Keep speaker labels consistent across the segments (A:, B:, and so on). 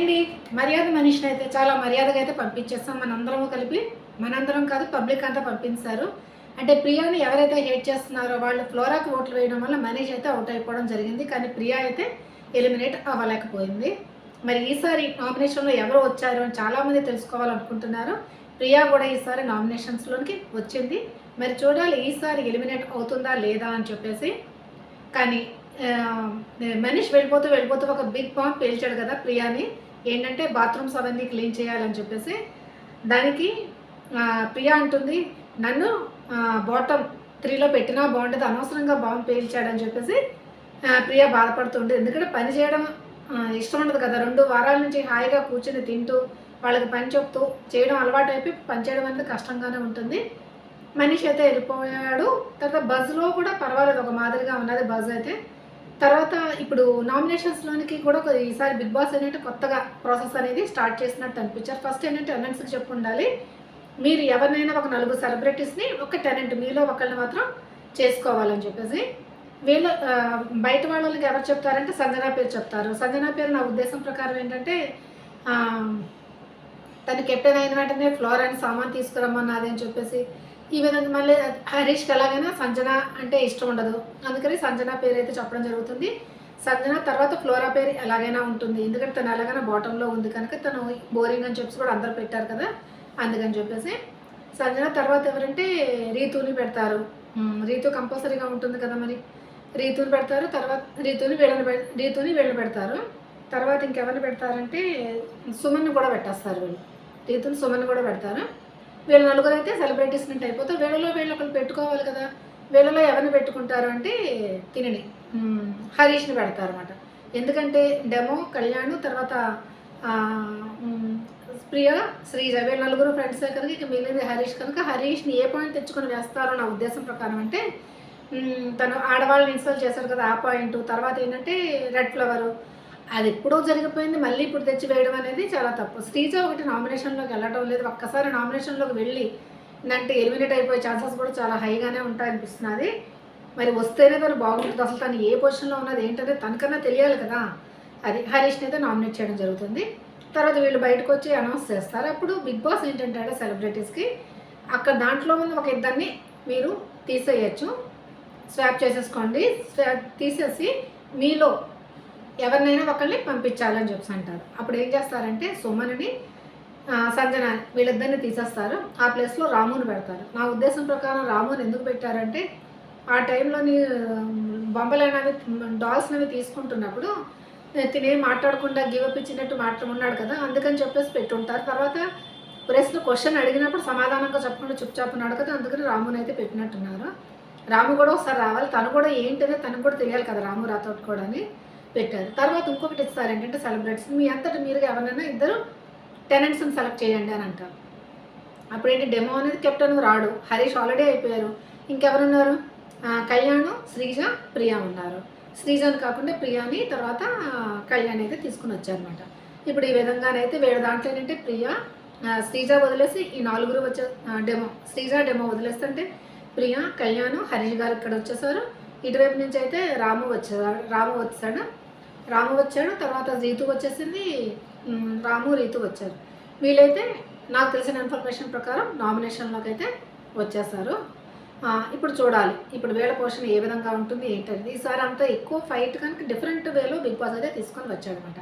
A: అండి మర్యాద మనిషిని అయితే చాలా మర్యాదగా అయితే పంపించేస్తాం మనందరము కలిపి. మనందరం కాదు పబ్లిక్ అంతా పంపించారు. అంటే ప్రియాని ఎవరైతే హేట్ చేస్తున్నారో వాళ్ళు ఫ్లోరాకి ఓట్లు వేయడం వల్ల మనీష్ అయితే అవుట్ అయిపోవడం జరిగింది. కానీ ప్రియా అయితే ఎలిమినేట్ అవ్వలేకపోయింది. మరి ఈసారి నామినేషన్లో ఎవరు వచ్చారు అని చాలామంది తెలుసుకోవాలనుకుంటున్నారు. ప్రియా కూడా ఈసారి నామినేషన్స్లోకి వచ్చింది. మరి చూడాలి ఈసారి ఎలిమినేట్ అవుతుందా లేదా అని చెప్పేసి. కానీ ఆ, మనీష్ వెళ్ళిపోతూ వెళ్ళిపోతూ ఒక బిగ్ బాంబ్ పేల్చాడు కదా ప్రియాని. ఏంటంటే బాత్రూమ్స్ అవన్నీ క్లీన్ చేయాలని చెప్పేసి దానికి ప్రియా అంటుంది నన్ను బాటమ్ త్రీలో పెట్టినా బాగుంటుంది అనవసరంగా బాంబు పేల్చాడని చెప్పేసి ప్రియా బాధపడుతుంది ఎందుకంటే పని చేయడం ఇష్టం ఉండదు కదా. రెండు వారాల నుంచి హాయిగా కూర్చుని తింటూ వాళ్ళకి పని చెప్తూ చేయడం అలవాటు అయిపోయి పని చేయడం అనేది కష్టంగానే ఉంటుంది. మనిషి అయితే వెళ్ళిపోయాడు. తర్వాత బజ్లో కూడా పర్వాలేదు ఒక మాదిరిగా ఉన్నది బజ్ అయితే. తర్వాత ఇప్పుడు నామినేషన్స్లోనికి కూడా ఒక ఈసారి బిగ్ బాస్ ఏంటంటే కొత్తగా ప్రాసెస్ అనేది స్టార్ట్ చేసినట్టు అనిపించారు. ఫస్ట్ ఏంటంటే టెనెంట్స్కి చెప్పు ఉండాలి మీరు ఎవరినైనా ఒక నలుగురు సెలబ్రిటీస్ని ఒక టెనెంట్ మీలో ఒకళ్ళని మాత్రం చేసుకోవాలని చెప్పేసి వీళ్ళు బయట వాళ్ళకి ఎవరు చెప్తారంటే సంజనా పేరు చెప్తారు. సంజనా పేరు నా ఉద్దేశం ప్రకారం ఏంటంటే తను కెప్టెన్ అయిన వెంటనే ఫ్లోర్ అని సామాన్ తీసుకురమ్మన్నది అని చెప్పేసి ఈ విధంగా మళ్ళీ హరీష్కి ఎలాగైనా సంజన అంటే ఇష్టం ఉండదు. అందుకని సంజన పేరు అయితే చెప్పడం జరుగుతుంది. సంజన తర్వాత ఫ్లోరా పేరు ఎలాగైనా ఉంటుంది. ఎందుకంటే తను ఎలాగైనా బాటంలో ఉంది కనుక తను బోరింగ్ అని చెప్పేసి కూడా అందరు పెట్టారు కదా. అందుకని చెప్పేసి సంజన తర్వాత ఎవరంటే రీతుని పెడతారు. రీతు కంపల్సరీగా ఉంటుంది కదా మరి. రీతుని పెడతారు. తర్వాత రీతుని వీళ్ళని పె రీతుని వీళ్ళని పెడతారు. తర్వాత ఇంకెవరిని పెడతారంటే సుమన్ను కూడా పెట్టేస్తారు వీళ్ళు. రీతుని సుమన్ కూడా పెడతారు. వీళ్ళ నలుగురు అయితే సెలబ్రిటీస్ నుండి అయిపోతే వీళ్ళలో వీళ్ళు ఒకరు పెట్టుకోవాలి కదా వీళ్ళలో ఎవరిని పెట్టుకుంటారు అంటే తినని హరీష్ని పెడతారు అనమాట ఎందుకంటే డెమో కళ్యాణ్ తర్వాత ప్రియ శ్రీజ వీళ్ళ నలుగురు ఫ్రెండ్స్ కనుక ఇక మిగిలింది హరీష్ కనుక హరీష్ని ఏ పాయింట్ తెచ్చుకొని వేస్తారో నా ఉద్దేశం ప్రకారం అంటే తను ఆడవాళ్ళని ఇన్స్టాల్ చేశారు కదా ఆ పాయింట్ తర్వాత ఏంటంటే రెడ్ ఫ్లవరు అది ఎప్పుడో జరిగిపోయింది మళ్ళీ ఇప్పుడు తెచ్చి వేయడం అనేది చాలా తప్పు. శ్రీజ ఒకటి నామినేషన్లోకి వెళ్ళడం లేదు. ఒక్కసారి నామినేషన్లోకి వెళ్ళి అంటే ఎలిమినేట్ అయిపోయే ఛాన్సెస్ కూడా చాలా హైగానే ఉంటాయనిపిస్తున్నది. మరి వస్తేనే తను బాగుంటుంది. అసలు తను ఏ పొజిషన్లో ఉన్నది ఏంటంటే తనకన్నా తెలియాలి కదా. అది హరీష్ని అయితే నామినేట్ చేయడం జరుగుతుంది. తర్వాత వీళ్ళు బయటకు వచ్చి అనౌన్స్ చేస్తారు. అప్పుడు బిగ్ బాస్ ఏంటంటే సెలబ్రిటీస్కి అక్కడ దాంట్లో ఉన్న ఒక ఇద్దరిని మీరు తీసేయచ్చు. స్వాప్ చేసేసుకోండి. స్వాప్ తీసేసి మీలో ఎవరినైనా ఒకరిని పంపించాలని చెప్పి అంటారు. అప్పుడు ఏం చేస్తారంటే సుమన్ని సంజన వీళ్ళిద్దరిని తీసేస్తారు. ఆ ప్లేస్లో రాముని పెడతారు. నా ఉద్దేశం ప్రకారం రాముని ఎందుకు పెట్టారంటే ఆ టైంలోని బొమ్మలైనవి డాల్స్ అనేవి తీసుకుంటున్నప్పుడు తినే మాట్లాడకుండా గివప్ ఇచ్చినట్టు మాట్లాడున్నాడు కదా అందుకని చెప్పేసి పెట్టుంటారు. తర్వాత ప్రశ్న క్వశ్చన్ అడిగినప్పుడు సమాధానంగా చెప్పకుండా చుప్చాపున్నాడు కదా అందుకని రాముని అయితే పెట్టినట్టున్నారు. రాము కూడా ఒకసారి రావాలి. తను కూడా ఏంటనే తనకు కూడా తెలియాలి కదా రాము రాతోటి కూడా అని. పెట్టారు. తర్వాత ఇంకొకటి ఇస్తారు ఏంటంటే సెలబ్రిటీస్. మీ అంతటి మీరు ఎవరైనా ఇద్దరు టెనెంట్స్ని సెలెక్ట్ చేయండి అని అంటారు. అప్పుడు ఏంటి డెమో అనేది కెప్టెన్ రాడు. హరీష్ ఆల్రెడీ అయిపోయారు. ఇంకెవరున్నారు? కళ్యాణ్ శ్రీజ ప్రియా ఉన్నారు. శ్రీజని కాకుండా ప్రియాని తర్వాత కళ్యాణ్ అయితే తీసుకుని వచ్చారనమాట ఇప్పుడు ఈ విధంగానైతే వేరే దాంట్లో ఏంటంటే ప్రియా శ్రీజ వదిలేసి ఈ నలుగురు వచ్చే డెమో శ్రీజ డెమో వదిలేస్తుంటే ప్రియా కళ్యాణ్ హరీష్ గారు ఇక్కడ వచ్చేసారు. ఇటువైపు నుంచి అయితే రాము వచ్చాడు రాము వచ్చాడు రాము వచ్చాడు తర్వాత రీతు వచ్చేసింది రాము రీతు వచ్చారు. వీళ్ళైతే నాకు తెలిసిన ఇన్ఫర్మేషన్ ప్రకారం నామినేషన్లోకి అయితే వచ్చేసారు ఇప్పుడు చూడాలి. ఇప్పుడు వేళ పోషణ ఏ విధంగా ఉంటుంది ఏంటనేది. ఈసారి అంతా ఎక్కువ ఫైట్ కనుక డిఫరెంట్ వేలో బిగ్ బాస్ అయితే తీసుకొని వచ్చాడనమాట.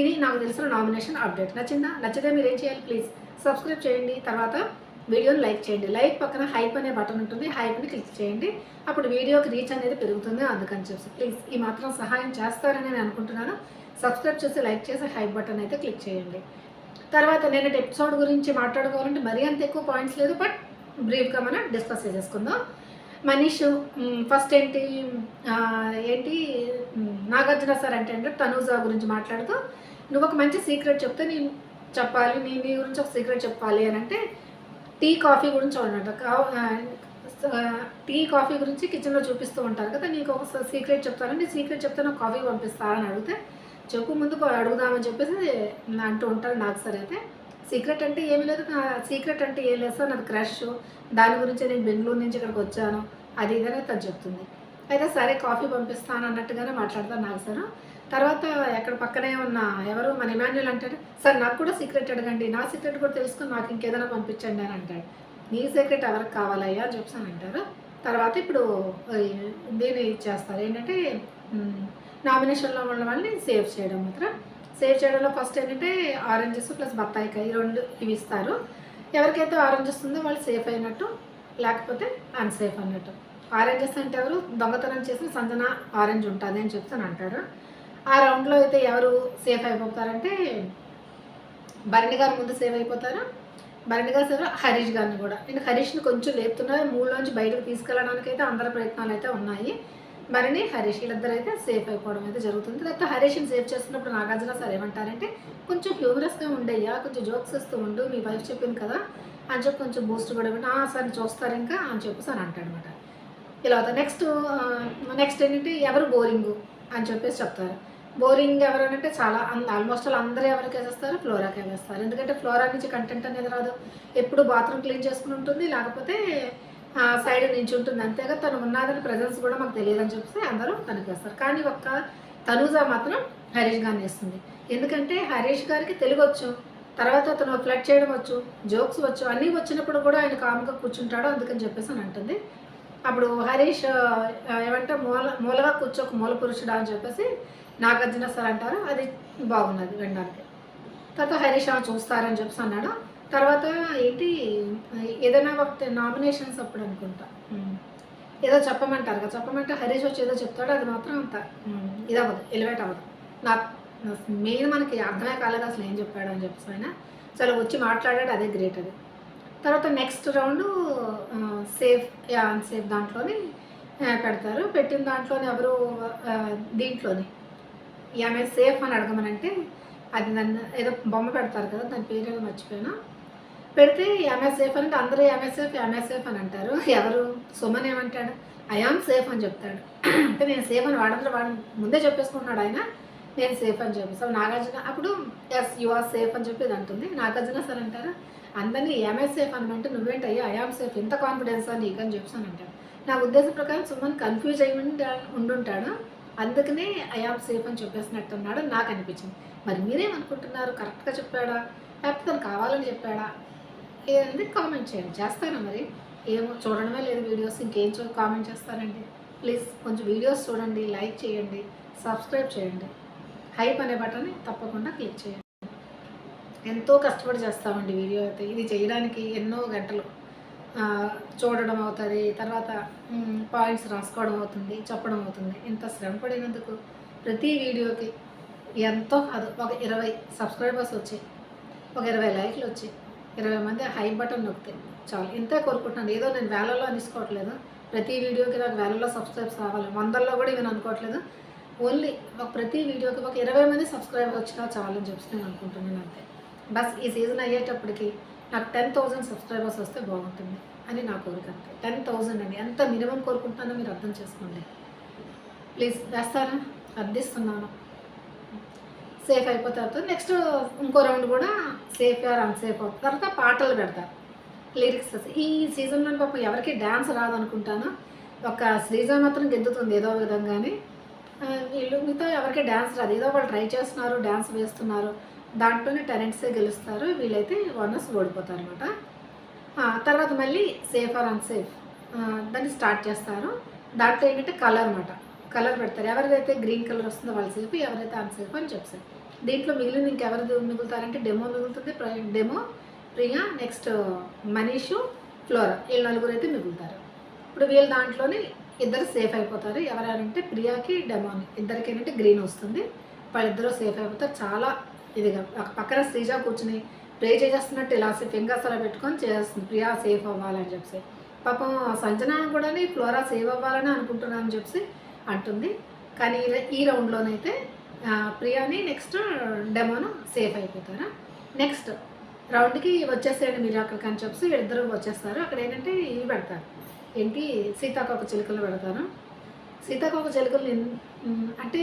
A: ఇది నాకు తెలిసిన నామినేషన్ అప్డేట్. నచ్చిందా? నచ్చితే మీరు ఏం చేయాలి? ప్లీజ్ సబ్స్క్రైబ్ చేయండి. తర్వాత వీడియోని లైక్ చేయండి. లైక్ పక్కన హైప్ అనే బటన్ ఉంటుంది. హైప్ని క్లిక్ చేయండి. అప్పుడు వీడియోకి రీచ్ అనేది పెరుగుతుంది అందుకని చెప్పి ప్లీజ్ ఈ మాత్రం సహాయం చేస్తారని నేను అనుకుంటున్నాను. సబ్స్క్రైబ్ చేసి లైక్ చేసి హైప్ బటన్ అయితే క్లిక్ చేయండి. తర్వాత నేను ఎపిసోడ్ గురించి మాట్లాడుకోవాలంటే మరీ అంత ఎక్కువ పాయింట్స్ లేదు బట్ బ్రీఫ్గా మనం డిస్కస్ చేసేసుకుందాం. మనీష్ ఫస్ట్ ఏంటి ఏంటి నాగార్జున సార్ అంటే అంటే తనూజ గురించి మాట్లాడుతూ నువ్వు ఒక మంచి సీక్రెట్ చెప్తే నేను చెప్పాలి నీ నీ గురించి ఒక సీక్రెట్ చెప్పాలి అని అంటే టీ కాఫీ గురించి అన్నట్టు కా- టీ కాఫీ గురించి కిచెన్లో చూపిస్తూ ఉంటారు కదా నీకు ఒక సీక్రెట్ చెప్తానండి. సీక్రెట్ చెప్తే నాకు కాఫీ పంపిస్తారని అడిగితే చెప్పు ముందు అడుగుదామని చెప్పేసి అంటూ ఉంటారు నాకు సరే అయితే. సీక్రెట్ అంటే ఏమీ లేదు. సీక్రెట్ అంటే ఏం లేదు సార్ నాది క్రష్. దాని గురించి నేను బెంగళూరు నుంచి ఇక్కడికి వచ్చాను. అది ఇదనే తను చెప్తుంది. అయితే సరే కాఫీ పంపిస్తాను అన్నట్టుగానే మాట్లాడతాను నాకు సార్. తర్వాత ఎక్కడ పక్కనే ఉన్న ఎవరు మన ఇమాన్యుల్ అంటాడు సార్ నాకు కూడా సీక్రెట్ అడగండి. నా సీక్రెట్ కూడా తెలుసుకుని నాకు ఇంకేదైనా పంపించండి అని అంటాడు. నీ సీక్రెట్ ఎవరికి కావాలయ్యా? అని చెప్పి అంటారు. తర్వాత ఇప్పుడు దీన్ని ఇచ్చేస్తారు ఏంటంటే నామినేషన్లో ఉన్న వాళ్ళని సేవ్ చేయడం మాత్రం. సేవ్ చేయడంలో ఫస్ట్ ఏంటంటే ఆరెంజెస్ ప్లస్ బత్తాయికాయ కాయ రెండు ఇవి ఇస్తారు. ఎవరికైతే ఆరెంజెస్ ఉందో వాళ్ళు సేఫ్ అయినట్టు లేకపోతే అన్సేఫ్ అన్నట్టు. ఆరెంజెస్ అంటే ఎవరు? దొంగతనం చేసిన సంజన ఆరెంజ్ ఉంటుంది అని చెప్తాను అంటారు. ఆ రౌండ్లో అయితే ఎవరు సేఫ్ అయిపోతారంటే భరణి గారు ముందు సేవ్ అయిపోతారు? భరణి గారు సేవ హరీష్ గారిని కూడా. నేను హరీష్ని కొంచెం లేపుతున్నారు మూడులోంచి బయటకు తీసుకెళ్ళడానికి అయితే అందరి ప్రయత్నాలు అయితే ఉన్నాయి. భరణి హరీష్ వీళ్ళిద్దరు అయితే సేఫ్ అయిపోవడం అయితే జరుగుతుంది. తర్వాత హరీష్ని సేవ్ చేస్తున్నప్పుడు నాగార్జున సార్ ఏమంటారంటే కొంచెం హ్యూమరస్గా ఉండయ్యా. కొంచెం జోక్స్ వస్తూ ఉండు. మీ వైఫ్ చెప్పింది కదా. అని చెప్పి కొంచెం బూస్ట్ కూడా ఇవ్వండి. ఆ సార్ చూస్తారు ఇంకా అని చెప్పేసి అని అంటాడనమాట. ఇలా అవుతా నెక్స్ట్ నెక్స్ట్ ఏంటంటే ఎవరు బోరింగు అని చెప్పేసి చెప్తారు. బోరింగ్ ఎవరు అంటే చాలా ఆల్మోస్ట్ ఆల్ అందరూ ఎవరికి వేసేస్తారు ఫ్లోరాకి వేస్తారు. ఎందుకంటే ఫ్లోరా నుంచి కంటెంట్ అనేది రాదు. ఎప్పుడు బాత్రూమ్ క్లీన్ చేసుకుని ఉంటుంది లేకపోతే సైడ్ నుంచి ఉంటుంది. అంతేగా తను ఉన్నదని ప్రజెన్స్ కూడా మాకు తెలియదని అని చెప్పేసి అందరూ తనకి వేస్తారు. కానీ ఒక్క తనూజ మాత్రం హరీష్ గారిని వేస్తుంది. ఎందుకంటే హరీష్ గారికి తెలుగు వచ్చు తర్వాత అతను ఫ్లడ్ చేయడం వచ్చు జోక్స్ వచ్చు అన్నీ వచ్చినప్పుడు కూడా ఆయన కామ్గా కూర్చుంటాడు అందుకని చెప్పేసి అని అంటుంది. అప్పుడు హరీష్ ఏమంటే మూల మూలగా కూర్చోక మూల పురుషుడా అని చెప్పేసి నాగార్జున సార్ అంటారు అది బాగున్నది వినడానికి. తర్వాత హరీష్ ఆ చూస్తారని చెప్పేసి అన్నాడు. తర్వాత ఏంటి ఏదైనా ఒక నామినేషన్స్ అప్పుడు అనుకుంటా. ఏదో చెప్పమంటారు కదా చెప్పమంటే హరీష్ వచ్చి ఏదో చెప్తాడు అది మాత్రం అంత ఉమ్, ఇది అవ్వదు ఎలివేట్ అవ్వదు. నా మెయిన్ మనకి అర్థమే కాలేదు అసలు ఏం చెప్పాడు అని చెప్పేసి ఆయన చాలా వచ్చి మాట్లాడాడు అదే గ్రేట్ అది. తర్వాత నెక్స్ట్ రౌండ్ సేఫ్ సేఫ్ దాంట్లోని పెడతారు. పెట్టిన దాంట్లోని ఎవరు దీంట్లోని ఆమె సేఫ్ అని అడగమనంటే అది నన్ను ఏదో బొమ్మ పెడతారు కదా దాని పేరు ఏదో మర్చిపోయాను? పెడితే ఆమె సేఫ్ అంటే అందరూ ఆమె సేఫ్ ఆమె సేఫ్ అని అంటారు. ఎవరు? సుమన్ ఏమంటాడు? ఐఆమ్ సేఫ్ అని చెప్తాడు. అంటే నేను సేఫ్ అని వాడంతా వాడు ముందే చెప్పేసుకున్నాడు ఆయన. నేను సేఫ్ అని చెప్పేసి నాగార్జున అప్పుడు ఎస్ యు ఆర్ సేఫ్ అని చెప్పి ఇది అంటుంది. నాగార్జున సార్ అంటారు అందరినీ ఏమే సేఫ్ అనమంటే నువ్వేంటయ్యా? ఐఆమ్ సేఫ్ ఎంత కాన్ఫిడెన్స్ అని నీకని చెప్పాను అంటాడు. అంటారు నా ఉద్దేశం ప్రకారం సుమన్ కన్ఫ్యూజ్ అయ్యి ఉండి ఉండుంటాడు. అందుకనే ఐఆమ్ సేఫ్ అని చెప్పేసినట్టు ఉన్నాడు నాకు అనిపించింది. మరి మీరేమనుకుంటున్నారు? కరెక్ట్గా చెప్పాడా? లేకపోతే తను కావాలని చెప్పాడా? ఏంది కామెంట్ చేయండి. చేస్తాను మరి. ఏమో చూడడమే లేదు వీడియోస్ ఇంకేం చూ కామెంట్ చేస్తారండి ప్లీజ్ కొంచెం వీడియోస్ చూడండి లైక్ చేయండి సబ్స్క్రైబ్ చేయండి. హైప్ అనే బటన్ని తప్పకుండా క్లిక్ చేయండి. ఎంతో కష్టపడి చేస్తామండి వీడియో అయితే. ఇది చేయడానికి ఎన్నో గంటలు. చూడడం అవుతుంది తర్వాత పాయింట్స్ రాసుకోవడం అవుతుంది చెప్పడం అవుతుంది. ఇంత శ్రమ పడినందుకు ప్రతి వీడియోకి ఎంతో అది ఒక ఇరవై సబ్స్క్రైబర్స్ వచ్చాయి. ఒక ఇరవై లైక్లు వచ్చాయి. ఇరవై మంది హై బటన్ నొక్కుతాయి చాలు. ఇంతే కోరుకుంటున్నాను. ఏదో నేను వేలలో అనిసుకోవట్లేదు. ప్రతి వీడియోకి నాకు వేలలో సబ్స్క్రైబ్స్ రావాలి. వందల్లో కూడా ఇవి అనుకోవట్లేదు. ఓన్లీ ఒక ప్రతి వీడియోకి ఒక ఇరవై మంది సబ్స్క్రైబర్ వచ్చినా చాలని చెప్పి నేను అనుకుంటున్నాను అంతే. బస్ ఈ సీజన్ అయ్యేటప్పటికి నాకు టెన్ థౌజండ్ సబ్స్క్రైబర్స్ వస్తే బాగుంటుంది అని నా కోరిక అంతే. టెన్ థౌజండ్ అండి ఎంత మినిమం కోరుకుంటున్నానో మీరు అర్థం చేసుకోండి. ప్లీజ్ వేస్తారా? అర్థిస్తున్నాను. సేఫ్ అయిపోతారు నెక్స్ట్ ఇంకో రౌండ్ కూడా సేఫ్ ఆర్ అన్సేఫ్ అవుతుంది. తర్వాత పాటలు పెడతారు లిరిక్స్ ఈ సీజన్లో పాపం ఎవరికి డ్యాన్స్ రాదనుకుంటాను? ఒక శ్రీజ మాత్రం గెంతుతుంది ఏదో విధంగానే. వీళ్ళు మిగతా ఎవరికి డ్యాన్స్ రాదు. ఏదో వాళ్ళు ట్రై చేస్తున్నారు డ్యాన్స్ వేస్తున్నారు. దాంట్లోనే టెరెంట్సే గెలుస్తారు. వీళ్ళైతే ఓనర్స్ ఓడిపోతారు అనమాట తర్వాత మళ్ళీ సేఫ్ ఆర్ అన్సేఫ్ దాన్ని స్టార్ట్ చేస్తారు. దాంట్లో ఏంటంటే కలర్ అనమాట కలర్ పెడతారు. ఎవరిదైతే గ్రీన్ కలర్ వస్తుందో వాళ్ళు సేఫ్ ఎవరైతే అన్సేఫ్ అని చెప్తారు. దీంట్లో మిగిలిన ఇంకెవరిది మిగులుతారంటే డెమో మిగులుతుంది. Demo Priya next Manish Flora. వీళ్ళు నలుగురు అయితే మిగులుతారు. ఇప్పుడు వీళ్ళ దాంట్లోనే ఇద్దరు సేఫ్ అయిపోతారు. ఎవరంటే ప్రియాకి డెమోని ఇద్దరికి ఏంటంటే గ్రీన్ వస్తుంది. వాళ్ళిద్దరూ సేఫ్ అయిపోతారు. చాలా ఇదిగా పక్కన శ్రీజ కూర్చుని ప్రే చేసేస్తున్నట్టు ఇలా ఫింగర్స్ అలా పెట్టుకొని చేస్తుంది ప్రియా సేఫ్ అవ్వాలని చెప్పి పాపం సంజన కూడా ఫ్లోరా సేవ్ అవ్వాలని అనుకుంటున్నాను అని చెప్పి అంటుంది. కానీ ఈ- రౌండ్లోనైతే ప్రియాని నెక్స్ట్ డెమోను సేఫ్ అయిపోతారా. నెక్స్ట్ రౌండ్కి వచ్చేసేయండి మీరు అక్కడికి అని చెప్పి వీళ్ళిద్దరూ వచ్చేస్తారు. అక్కడ ఏంటంటే ఇవి పెడతారు. ఏంటి? సీతాకోక చిలుకలు పెడతారు. సీతాకోక చిలుకల్ని అంటే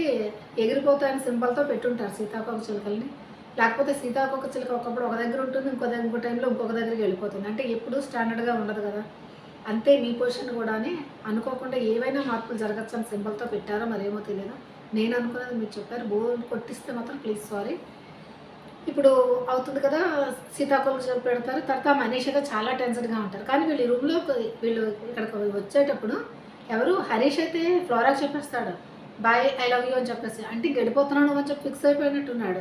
A: ఎగిరిపోతాయని సింబల్తో పెట్టుంటారు సీతాకోక చిలుకల్ని. లేకపోతే సీతాకోక చిలుక ఒకప్పుడు ఒక దగ్గర ఉంటుంది ఇంకో దగ్గర ఇంకో టైంలో ఇంకొక దగ్గరికి వెళ్ళిపోతుంది. అంటే ఎప్పుడూ స్టాండర్డ్గా ఉండదు కదా. అంతే మీ పొజిషన్ కూడానే అనుకోకుండా ఏవైనా మార్పులు జరగచ్చు అని సింబల్తో పెట్టారో మరేమో తెలియదు. నేను అనుకున్నది మీరు చెప్పారు. బో కొట్టిస్తే మాత్రం ప్లీజ్ సారీ. ఇప్పుడు అవుతుంది కదా సీతాకోక చెప్పి పెడతారు. తర్వాత మనీషగా చాలా టెన్షన్గా ఉంటారు. కానీ వీళ్ళు రూమ్లో వీళ్ళు ఇక్కడికి వచ్చేటప్పుడు ఎవరు? హరీష్ అయితే ఫ్లోరాకి చెప్పేస్తాడు. బాయ్ ఐ లవ్ యూ అని చెప్పేసి. అంటే గడిపోతున్నాడు అని చెప్పి ఫిక్స్ అయిపోయినట్టున్నాడు.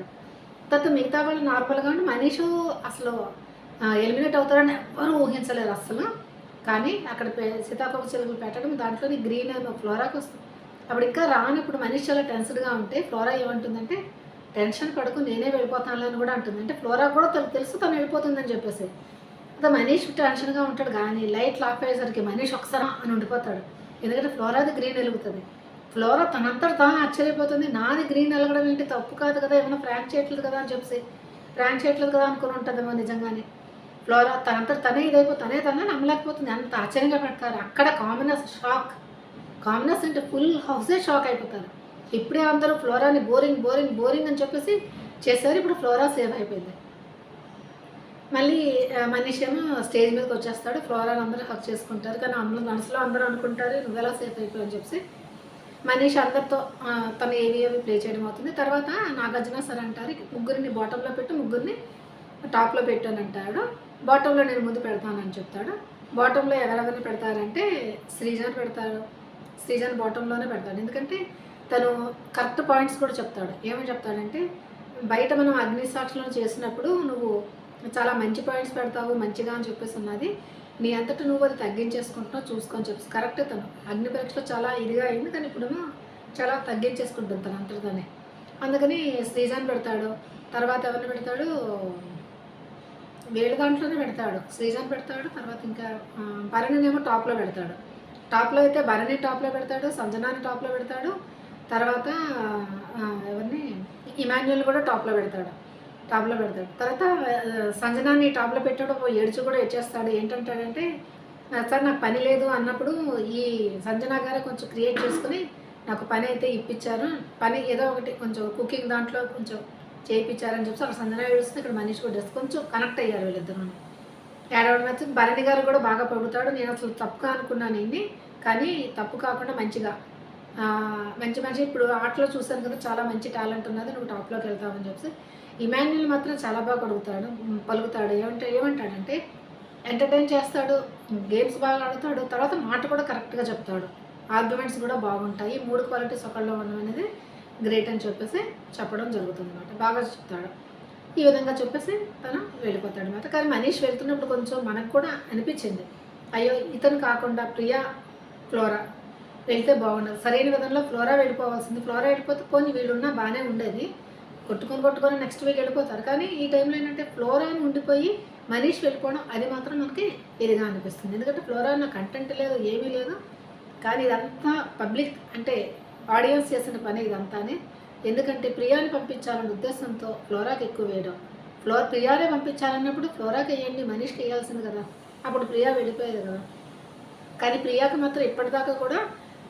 A: తర్వాత మిగతా వాళ్ళు నార్మల్గా ఉండి మనీష్ అసలు ఎలిమినేట్ అవుతారని ఎవ్వరూ ఊహించలేరు అసలు. కానీ అక్కడ పె- సీతాకోక చిలుకలు పెట్టడం దాంట్లోని గ్రీన్ ఏమో ఫ్లోరాకి వస్తుంది అప్పుడు ఇంకా రానప్పుడు మనిషి చాలా టెన్స్డ్గా ఉంటే ఫ్లోరా ఏమంటుందంటే టెన్షన్ పడకు నేనే వెళ్ళిపోతాను అని కూడా అంటుంది. అంటే ఫ్లోరా కూడా తనకు తెలుసు తను వెళ్ళిపోతుందని చెప్పేసి. అదే మనీష్ టెన్షన్గా ఉంటాడు కానీ లైట్లు ఆఫ్ అయ్యేసరికి మనీష్ ఒకసారి అని ఉండిపోతాడు. ఎందుకంటే ఫ్లోరాది గ్రీన్ వెలుగుతుంది. ఫ్లోరా తనంతా తాను ఆశ్చర్యపోతుంది. నాది గ్రీన్ వెలగడం ఏంటి? తప్పు కాదు కదా ఏమైనా ఫ్రాంక్ చేయట్లేదు కదా అని చెప్పేసి. ఫ్రాంక్ చేయట్లేదు కదా అనుకుని ఉంటుందేమో నిజంగానే. ఫ్లోరా తనంతా తనే ఇదైపో తనే తనే నమ్మలేకపోతుంది. అంత ఆశ్చర్యంగా పెడతారు. అక్కడ కామినస్ షాక్. కామినస్ అంటే ఫుల్ హౌసే షాక్ అయిపోతారు. ఇప్పుడే అందరూ ఫ్లోరాని బోరింగ్ బోరింగ్ బోరింగ్ అని చెప్పేసి చేశారు ఇప్పుడు ఫ్లోరా సేవ్ అయిపోయింది. మళ్ళీ మనీష్ ఏమో స్టేజ్ మీదకి వచ్చేస్తాడు ఫ్లోరాని అందరూ హక్ చేసుకుంటారు కానీ అందరూ మనసులో అందరూ అనుకుంటారు నువ్వు ఎలా సేఫ్ అయిపోయి అని చెప్పేసి. మనీష్ అందరితో తను తన ఏవి ఏవి ప్లే చేయడం అవుతుంది. తర్వాత నాగార్జున సార్ అంటారు ముగ్గురిని బాటంలో పెట్టి ముగ్గురిని టాప్లో పెట్టాను అంటాడు. బాటంలో నేను ముందు పెడతానని చెప్తాడు. బాటంలో ఎవరెవరిని పెడతారంటే శ్రీజాన్ పెడతారు శ్రీజాన్ బాటంలోనే పెడతాడు. ఎందుకంటే తను కరెక్ట్ పాయింట్స్ కూడా చెప్తాడు. ఏమని చెప్తాడంటే బయట మనం అగ్నిసాక్షులను చేసినప్పుడు నువ్వు చాలా మంచి పాయింట్స్ పెడతావు మంచిగా అని చెప్పేసి ఉన్నది. నీ అంతటా నువ్వు అది తగ్గించేసుకుంటున్నావు చూసుకొని చెప్పేసి. కరెక్ట్ తను. అగ్ని పరీక్షలో చాలా ఇదిగా అయింది కానీ ఇప్పుడేమో చాలా తగ్గించేసుకుంటుంది తను అంతటితోనే అందుకని శ్రీజాన్ పెడతాడు. తర్వాత ఎవరిని పెడతాడు? వేడి దాంట్లోనే పెడతాడు. శ్రీజాన్ పెడతాడు తర్వాత ఇంకా భరణినేమో టాప్లో పెడతాడు. టాప్లో అయితే భరణి టాప్లో పెడతాడు సంజనాన్ని టాప్లో పెడతాడు. తర్వాత ఎవరిని? ఇమాన్యుల్ కూడా టాప్లో పెడతాడు. టాప్లో పెడతాడు. తర్వాత సంజనాన్ని సంజనాని టాప్లో పెట్టాడు ఓ ఏడ్చి కూడా ఇచ్చేస్తాడు. ఏంటంటాడంటే సార్ నాకు పని లేదు అన్నప్పుడు ఈ సంజనా గారే కొంచెం క్రియేట్ చేసుకుని నాకు పని అయితే ఇప్పించారు. పని ఏదో ఒకటి కొంచెం కుకింగ్ దాంట్లో కొంచెం చేయించారని చెప్పి అక్కడ సంజన ఏడుస్తుంది. ఇక్కడ మనీష్ కూడా డ్రెస్ కొంచెం కనెక్ట్ అయ్యారు వీళ్ళిద్దరు. ఏడవడం వచ్చి భరణి గారు కూడా బాగా పొగుతాడు నేను అసలు తప్పుగా అనుకున్నాను ఇన్ని కానీ తప్పు కాకుండా మంచిగా. మంచి మంచి ఇప్పుడు ఆటలో చూసాను కదా చాలా మంచి టాలెంట్ ఉన్నది. నువ్వు టాప్లోకి వెళ్తావని చెప్పి. ఇమాన్యుల్ మాత్రం చాలా బాగా అడుగుతాడు పలుకుతాడు. ఏమంటే ఏమంటాడంటే ఎంటర్టైన్ చేస్తాడు గేమ్స్ బాగా ఆడుతాడు తర్వాత మాట కూడా కరెక్ట్గా చెప్తాడు. ఆర్గ్యుమెంట్స్ కూడా బాగుంటాయి. మూడు క్వాలిటీస్ ఒకళ్ళు ఉండడం అనేది గ్రేట్ అని చెప్పేసి చెప్పడం జరుగుతుంది అనమాట బాగా చెప్తాడు. ఈ విధంగా చెప్పేసి తను వెళ్ళిపోతాడు అనమాట కానీ మనీష్ వెళ్తున్నప్పుడు కొంచెం మనకు కూడా అనిపించింది. అయ్యో ఇతను కాకుండా ప్రియా ఫ్లోరా వెళ్తే బాగుండదు. సరైన విధంలో ఫ్లోరా వెళ్ళిపోవాల్సింది. ఫ్లోరా వెళ్ళిపోతే పోనీ వీళ్ళున్నా బాగానే ఉండేది. కొట్టుకొని కొట్టుకొని నెక్స్ట్ వీక్ వెళ్ళిపోతారు. కానీ ఈ టైంలో ఏంటంటే ఫ్లోరాన్ అని ఉండిపోయి మనీష్ వెళ్ళిపోవడం అది మాత్రం మనకి ఇదిగా అనిపిస్తుంది. ఎందుకంటే ఫ్లోరా అన్న కంటెంట్ లేదు ఏమీ లేదు. కానీ ఇదంతా పబ్లిక్ అంటే ఆడియన్స్ చేసిన పని ఇదంతానే. ఎందుకంటే ప్రియాని పంపించాలనే ఉద్దేశంతో ఫ్లోరాకి ఎక్కువ వేయడం. ఫ్లోర్ ప్రియానే పంపించాలన్నప్పుడు ఫ్లోరాకి వేయండి మనీష్కి వేయాల్సింది కదా. అప్పుడు ప్రియా వెళ్ళిపోయేది కదా. కానీ ప్రియాకి మాత్రం ఇప్పటిదాకా కూడా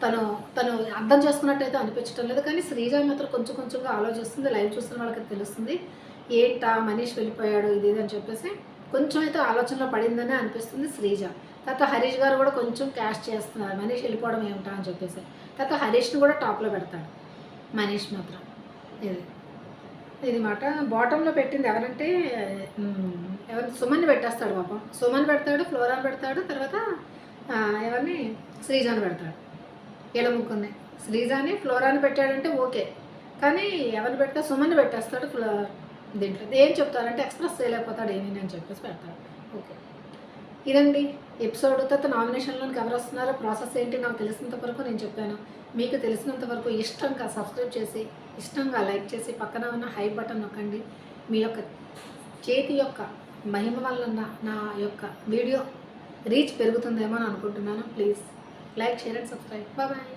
A: తను తను అర్థం చేసుకున్నట్టయితే అనిపించడం లేదు. కానీ శ్రీజ మాత్రం కొంచెం కొంచెంగా ఆలోచిస్తుంది. లైవ్ చూస్తున్న వాళ్ళకి తెలుస్తుంది. ఏంటా మనీష్ వెళ్ళిపోయాడు ఇది అని చెప్పేసి కొంచెం అయితే ఆలోచనలో పడిందనే అనిపిస్తుంది శ్రీజ. తర్వాత హరీష్ గారు కూడా కొంచెం క్యాష్ చేస్తున్నారు. మనీష్ వెళ్ళిపోవడం ఏమిటా అని చెప్పేసి. తర్వాత హరీష్ని కూడా టాప్లో పెడతాడు. మనీష్ మాత్రం. ఇది. ఇది మాట. బాటంలో పెట్టింది ఎవరంటే మ్, ఎవరు? సుమన్ పెట్టేస్తాడు పాపం. సుమన్ పెడతాడు ఫ్లోరాన్ పెడతాడు. తర్వాత ఎవరిని? శ్రీజాన్ పెడతాడు. ఇలా ముగ్గురిని శ్రీజాని ఫ్లోరాని పెట్టాడంటే ఓకే. కానీ ఎవరిని పెడితే సుమన్ పెట్టేస్తాడు ఫ్లో దీంట్లో. ఏం చెప్తారంటే ఎక్స్ప్రెస్ చేయలేకపోతాడు ఏమీ అని చెప్పేసి పెడతాడు. ఓకే. ఇదండి. ఎపిసోడ్ తర్వాత నామినేషన్లోకి ఎవరు వస్తున్నారో ప్రాసెస్ ఏంటి నాకు తెలిసినంత వరకు నేను చెప్పాను. మీకు తెలిసినంత వరకు ఇష్టంగా సబ్స్క్రైబ్ చేసి ఇష్టంగా లైక్ చేసి పక్కన ఉన్న హై బటన్ నొక్కండి. మీ యొక్క చేతి యొక్క మహిమ వల్ల నా యొక్క వీడియో రీచ్ పెరుగుతుందేమో అని అనుకుంటున్నాను. Please. Like share and subscribe bye